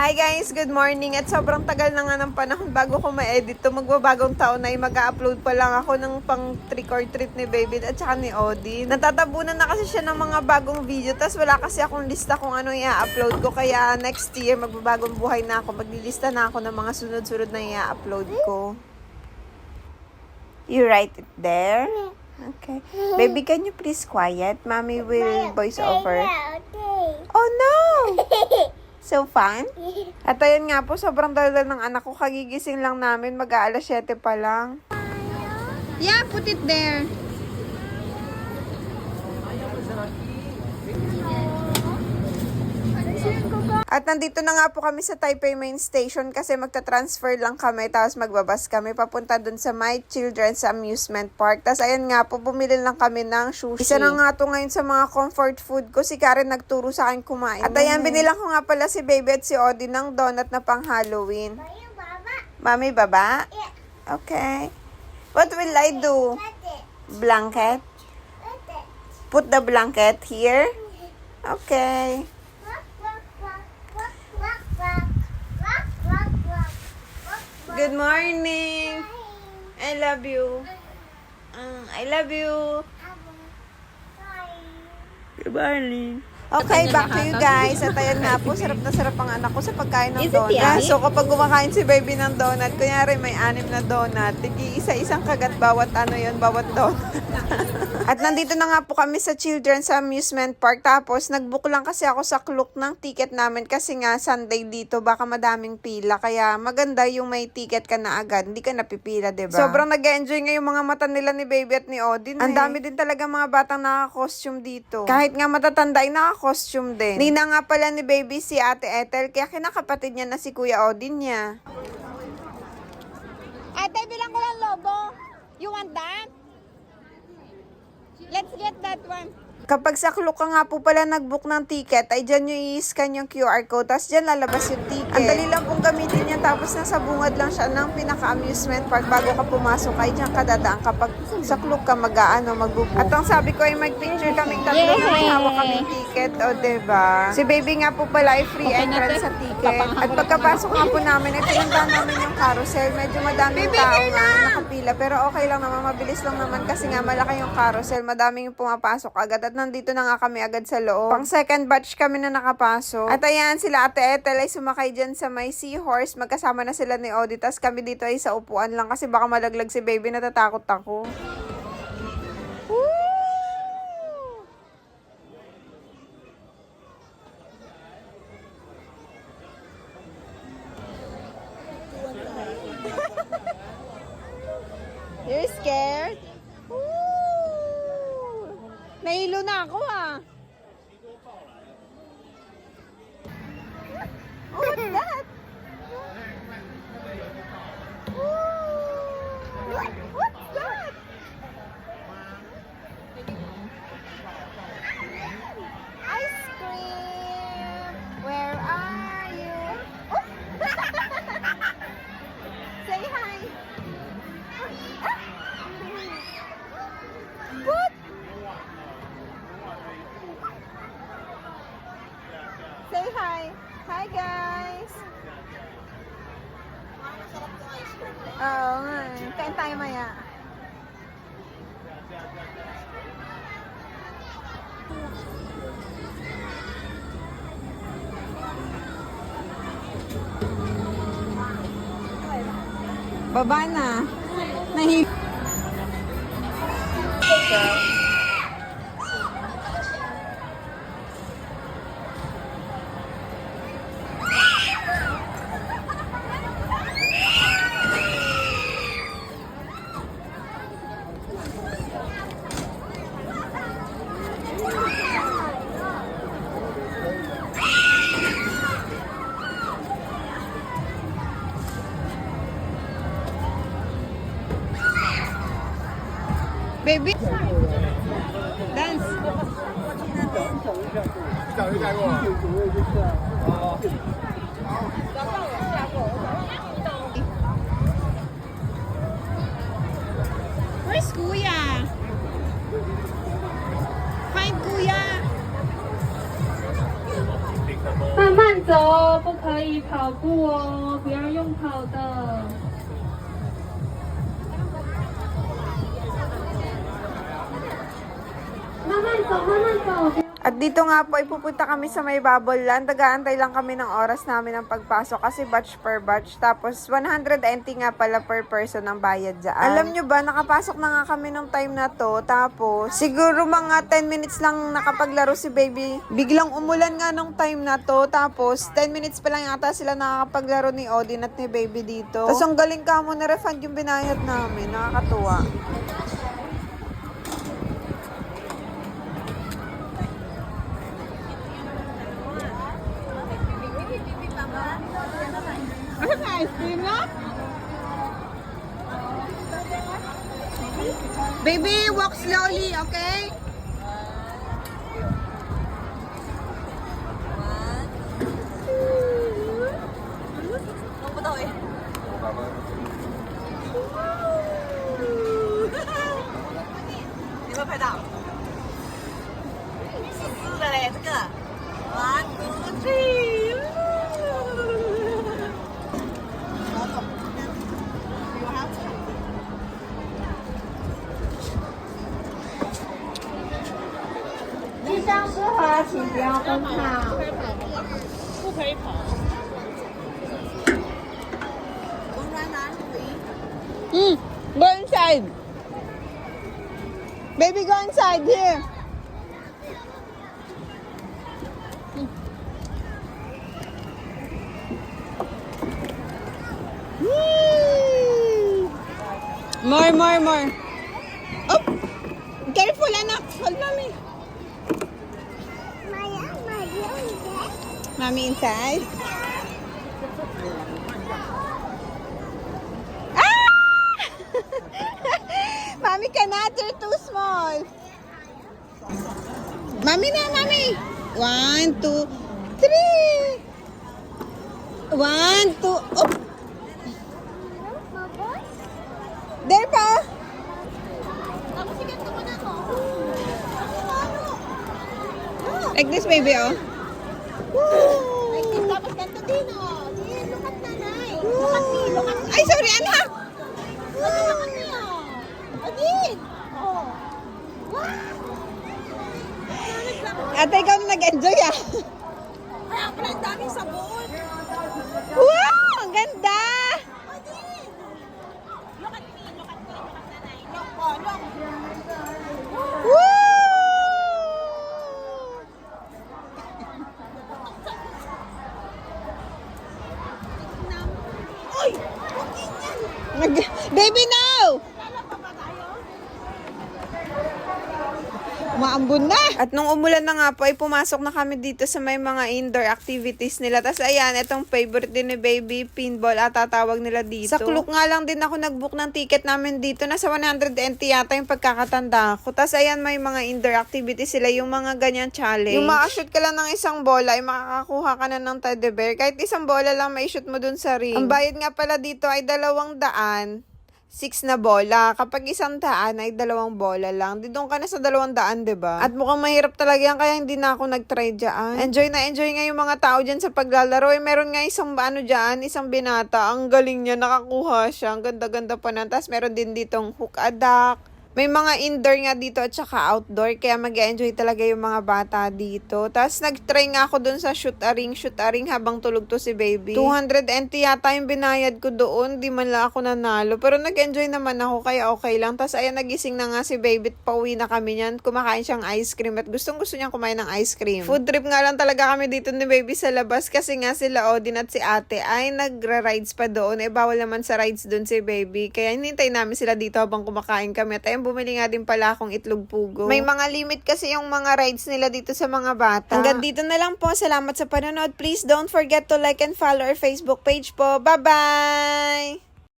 Hi guys, good morning. At sobrang tagal na nga ng panahon bago ko ma-edit to. Magbabagong taon na ay mag-upload pa lang ako ng pang trick or treat ni Baby at saka ni Odin. Natatabunan na kasi siya ng mga bagong video. Tapos wala kasi akong lista kung ano i-upload ko. Kaya next year, magbabagong buhay na ako. Maglilista na ako ng mga sunod-sunod na i-upload ko. You write it there? Okay. Baby, can you please quiet? Mommy will voice over. Oh no! So fun? At ayun nga po, sobrang daldal ng anak ko. Kagigising lang namin. Mag-aalas 7 pa lang. Yeah, put it there. At nandito na nga po kami sa Taipei Main Station kasi magta-transfer lang kami tapos magbabas kami papunta dun sa My Children's Amusement Park. Tapos ayan nga po, bumili lang kami ng sushi. Isa na nga to ngayon sa mga comfort food ko. Si Karen nagturo sa akin kumain. At ayan, binilang ko nga pala si Baby at si Odie ng donut na pang Halloween. Mami, baba? Okay. What will I do? Blanket? Put the blanket here? Okay. Good morning. I love you. Mm, I love you. Good morning. Okay, back to you guys. At ayan nga po, sarap na sarap ang anak ko sa pagkain ng donut. So kapag kumakain si baby ng donut, kunyari may anim na donut, tigi isa-isang kagat bawat ano yon bawat donut. At nandito na nga po kami sa Children's Amusement Park. Tapos, nagbook lang kasi ako sa clock ng ticket namin kasi nga Sunday dito, baka madaming pila. Kaya maganda yung may ticket ka na agad. Hindi ka napipila, 'di ba? Sobrang nag-enjoy nga yung mga mata nila ni Baby at ni Odin. Ang dami din talaga mga batang naka-costume dito. Kahit nga matatanda ay naka-costume din. Nina nga pala ni Baby si Ate Ethel, kaya kinakapatid niya na si Kuya Odin niya. Ate, bilang ko lang lobo. Let's get that one. Kapag sa Klook ka nga po pala nag-book ng ticket, ay dyan nyo i-scan yung QR code, tapos dyan lalabas yung ticket. Ang dali lang pong gamitin yan, tapos nasa bungad lang siya ng pinaka-amusement park bago ka pumasok, ay dyan ka dadaan kapag sa Klook ka mag-ano, magbubook. At ang sabi ko ay mag-picture kaming tatlo na may hawak kaming ticket, o ba diba? Si baby nga po pala ay free Okay entrance sa ticket. At pagkapasok nga po namin, ay pinuntahan namin yung carousel. Medyo madaming tao nga nakapila, pero okay lang naman, mabilis lang naman kasi nga malaki yung carousel, madaming pumapasok agad at nandito na nga kami agad sa loob. Pang second batch kami na nakapasok. At ayan, sila ate Ethel ay sumakay dyan sa may seahorse, magkasama na sila ni Odie, tas kami dito ay sa upuan lang kasi baka malaglag si baby, natatakot ako. You're scared? Nahilo na ako ah. Tayo maya. Baba na. Nahi Baby，dance。找一找一。Where's Gua? Hi Gua。慢慢走，不可以跑步哦，不要用跑的。At dito nga po ay pupunta kami sa may bubble land. Tagaantay lang kami ng oras namin ng pagpasok kasi batch per batch. Tapos 100 NT nga pala per person ang bayad dyan. Alam nyo ba, nakapasok na nga kami nung time na to. Tapos siguro mga 10 minutes lang nakapaglaro si baby. Biglang umulan nga nung time na to. Tapos 10 minutes pa lang yata sila nakakapaglaro ni Odin at ni baby dito. Tapos ang galing ka mo na refund yung binayad namin. Nakakatuwa. Ano na ice cream na? Baby, walk slowly, okay? Hmm. Go inside. Baby, go inside here. Whee! More, more, more. Oh, careful, anak. Hold mommy. Mommy inside. Ah! Mommy cannot, you're too small. Mommy na, mommy. One, two, three. One, two, oh. There pa. Like this, baby, oh. Like Ay, sorry, anak. Wow. Ate, ikaw na nag-enjoy, ah. Kaya pala, ang daming sabon. Wow, ang ganda. Again. Look at me, look at me, look at nanay. Look po, look. Woo! Uy! Huwag yan. Nag- Baby, no! Maambun na. At nung umulan na nga po, ay pumasok na kami dito sa may mga indoor activities nila. Tapos ayan, itong favorite din ni baby, pinball at tatawag nila dito. Sa kluk nga lang din ako nag-book ng ticket namin dito. Nasa 100 NT yata yung pagkakatanda ko. Tapos ayan, may mga indoor activities sila, yung mga ganyan challenge. Yung makashoot ka lang ng isang bola, ay makakakuha ka na ng teddy bear. Kahit isang bola lang may shoot mo dun sa ring. Ang bayad nga pala dito ay dalawang daan. Six na bola. Kapag isang daan ay dalawang bola lang. Di doon ka na sa dalawang daan, 'di ba? At mukhang mahirap talaga yan kaya hindi na ako nag-try diyan. Enjoy na enjoy nga yung mga tao diyan sa paglalaro. Eh, meron nga isang ano diyan, isang binata. Ang galing niya, nakakuha siya. Ang ganda-ganda pa na. Tapos meron din ditong hook a duck. May mga indoor nga dito at saka outdoor, kaya mag enjoy talaga yung mga bata dito. Tapos nag-try nga ako dun sa shoot a ring, shoot a ring habang tulog to si baby. 200 NT yata yung binayad ko doon, di man lang ako nanalo. Pero nag-enjoy naman ako, kaya okay lang. Tapos ayan, nagising na nga si baby, at pauwi na kami niyan. Kumakain siyang ice cream at gustong gusto niyang kumain ng ice cream. Food trip nga lang talaga kami dito ni baby sa labas kasi nga sila Odin at si ate ay nagra-rides pa doon. Eh bawal naman sa rides doon si baby. Kaya hinintay namin sila dito habang kumakain kami. At ayun, bumili nga din pala akong itlog pugo. May mga limit kasi yung mga rides nila dito sa mga bata. Hanggang dito na lang po. Salamat sa panonood. Please don't forget to like and follow our Facebook page po. Bye-bye!